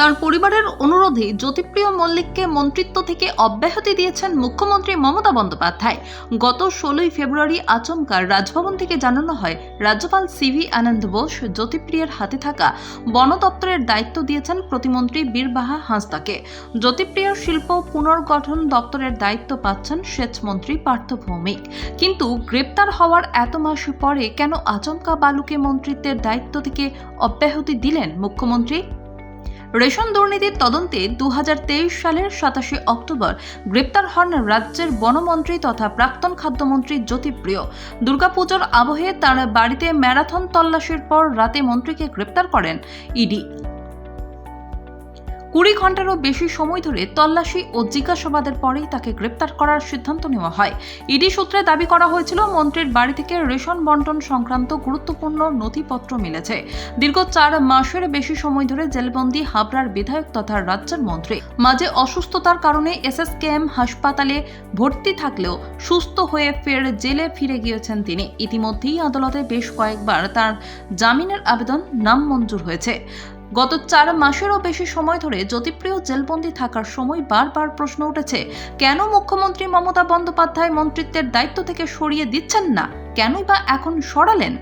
তার পরিবারের অনুরোধে জ্যোতিপ্রিয় মল্লিককে মন্ত্রিত্ব থেকে অব্যাহতি দিয়েছেন মুখ্যমন্ত্রী মমতা বন্দ্যোপাধ্যায়। গত ষোলোই ফেব্রুয়ারি আচমকা রাজভবন থেকে জানানো হয়, রাজ্যপাল সিভি আনন্দ বোস জ্যোতিপ্রিয়ার হাতে থাকা বন দপ্তরের দায়িত্ব দিয়েছেন প্রতিমন্ত্রী বীরবাহা হাঁসদাকে। জ্যোতিপ্রিয়ার শিল্প পুনর্গঠন দপ্তরের দায়িত্ব পাচ্ছেন সেচমন্ত্রী পার্থ ভৌমিক। কিন্তু গ্রেপ্তার হওয়ার এত মাস পরে কেন আচমকা বালুকে মন্ত্রিত্বের দায়িত্ব থেকে অব্যাহতি দিলেন মুখ্যমন্ত্রী? রেশন দুর্নীতির তদন্তে দু হাজার তেইশ সালের সাতাশে অক্টোবর গ্রেপ্তার হন রাজ্যের বনমন্ত্রী তথা প্রাক্তন খাদ্যমন্ত্রী জ্যোতিপ্রিয়। দুর্গাপুজোর আবহে তার বাড়িতে ম্যারাথন তল্লাশির পর রাতে মন্ত্রীকে গ্রেপ্তার করেন ইডি। কুড়ি ঘন্টারও বেশি সময় ধরে তল্লাশি ও জিজ্ঞাসাবাদের পরেই তাকে গ্রেপ্তার করার সিদ্ধান্ত নেওয়া হয়। ইডি সূত্রে দাবি করা হয়েছিল, মন্ত্রীর বাড়ি থেকে রেশন বন্টন সংক্রান্ত গুরুত্বপূর্ণ নথিপত্র মিলেছে। দীর্ঘ চার মাসের বেশি সময় ধরে জেলবন্দি হাবড়ার বিধায়ক তথা রাজ্যের মন্ত্রী। মাঝে অসুস্থতার কারণে এসএসকেএম হাসপাতালে ভর্তি থাকলেও সুস্থ হয়ে ফের জেলে ফিরে গিয়েছেন তিনি। ইতিমধ্যেই আদালতে বেশ কয়েকবার তার জামিনের আবেদন নাম মঞ্জুর হয়েছে। গত চার মাসেরও বেশি সময় ধরে জ্যোতিপ্রিয় জেলবন্দি থাকার সময় বারবার প্রশ্ন উঠেছে, কেন মুখ্যমন্ত্রী মমতা বন্দ্যোপাধ্যায় মন্ত্রিত্বের দায়িত্ব থেকে সরিয়ে দিচ্ছেন না? কেনই বা এখন সরালেন?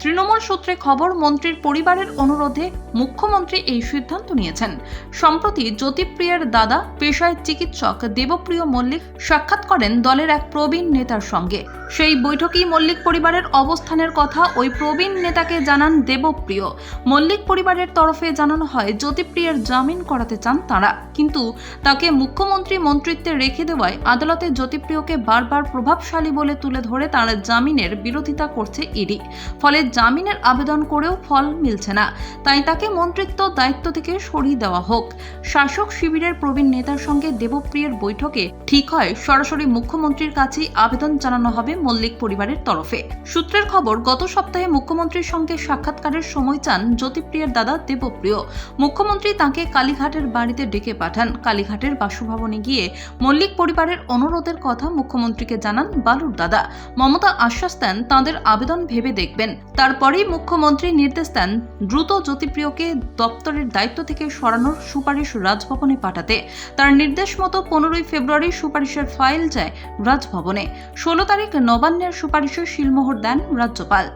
তৃণমূল সূত্রে খবর, মন্ত্রীর পরিবারের অনুরোধে মুখ্যমন্ত্রী এই সিদ্ধান্ত নিয়েছেন। সম্প্রতি জ্যোতিপ্রিয়ার দাদা, পেশায় চিকিৎসক দেবপ্রিয় মল্লিক সাক্ষাৎ করেন দলের এক প্রবীণ নেতার সঙ্গে। সেই বৈঠকেই মল্লিক পরিবারের অবস্থানের কথা ওই প্রবীণ নেতাকে জানান দেবপ্রিয়। মল্লিক পরিবারের তরফে জানানো হয়, জ্যোতিপ্রিয়ার জামিন করাতে চান তারা। কিন্তু তাকে মুখ্যমন্ত্রী মন্ত্রিত্বে রেখে দেওয়ায় আদালতে জ্যোতিপ্রিয়কে বারবার প্রভাবশালী বলে তুলে ধরে তার জামিনের বিরোধিতা করছে ইডি। ফলে জামিনের আবেদন করেও ফল মিলছে না। তাই তাকে মন্ত্রিত্ব দায়িত্ব থেকে সরিয়ে দেওয়া হোক। শাসক শিবিরের প্রবীণ নেতার সঙ্গে দেবপ্রিয়ের বৈঠকে ঠিক হয় সরাসরি মুখ্যমন্ত্রীর কাছেই আবেদন জানানো হবে মল্লিক পরিবারের তরফে। সূত্রের খবর, গত সপ্তাহে মুখ্যমন্ত্রীর সঙ্গে সাক্ষাৎকারের সময় চান জ্যোতিপ্রিয়ের দাদা দেবপ্রিয়। মুখ্যমন্ত্রী তাকে কালীঘাটের বাড়িতে ডেকে পাঠান। কালীঘাটের বাসভবনে গিয়ে মল্লিক পরিবারের অনুরোধের কথা মুখ্যমন্ত্রীকে জানান বালুর দাদা। মমতা আশ্বাস দেন তাঁদের আবেদন ভেবে দেখবেন। তারপরেই মুখ্যমন্ত্রী নির্দেশ দেন দ্রুত জ্যোতিপ্রিয়কে দপ্তরের দায়িত্ব থেকে সরানোর সুপারিশ রাজভবনে পাঠাতে। তার নির্দেশ মতো পনেরোই ফেব্রুয়ারি সুপারিশের ফাইল যায় রাজভবনে। ষোলো তারিখ নবান্নের সুপারিশে শিলমোহর দেন রাজ্যপাল।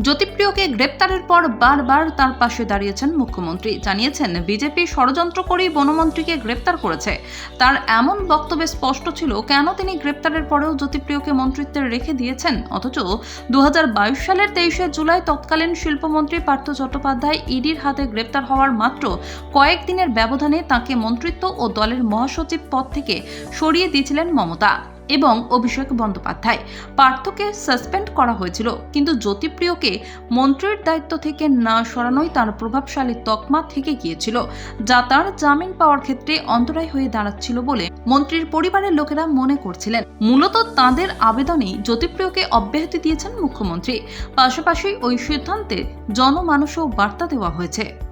জ্যোতিপ্রিয়কে গ্রেপ্তারের পর বারবার তার পাশে দাঁড়িয়েছেন মুখ্যমন্ত্রী। জানিয়েছেন, বিজেপি ষড়যন্ত্র করেই বনমন্ত্রীকে গ্রেপ্তার করেছে। তার এমন বক্তব্যে স্পষ্ট ছিল, কেন তিনি গ্রেপ্তারের পরেও জ্যোতিপ্রিয়কে মন্ত্রিত্বে রেখে দিয়েছেন? অথচ দু হাজার বাইশ সালের তেইশে জুলাই তৎকালীন শিল্পমন্ত্রী পার্থ চট্টোপাধ্যায় ইডির হাতে গ্রেপ্তার হওয়ার মাত্র কয়েকদিনের ব্যবধানে তাকে মন্ত্রিত্ব ও দলের মহাসচিব পদ থেকে সরিয়ে দিয়েছিলেন মমতা। এবং অভিষেক বন্দ্যোপাধ্যায়। পার্থকে সাসপেন্ড করা হয়েছিল, কিন্তু জ্যোতিপ্রিয়কে মন্ত্রীর দায়িত্ব থেকে না সরানোই তার প্রভাবশালী তকমা থেকে গিয়েছিল, যা তার জামিন পাওয়ার ক্ষেত্রে অন্তরায় হয়ে দাঁড়াচ্ছিল বলে মন্ত্রীর পরিবারের লোকেরা মনে করছিলেন। মূলত তাঁদের আবেদনেই জ্যোতিপ্রিয়কে অব্যাহতি দিয়েছেন মুখ্যমন্ত্রী। পাশাপাশি ওই সিদ্ধান্তে জনমানসেও বার্তা দেওয়া হয়েছে।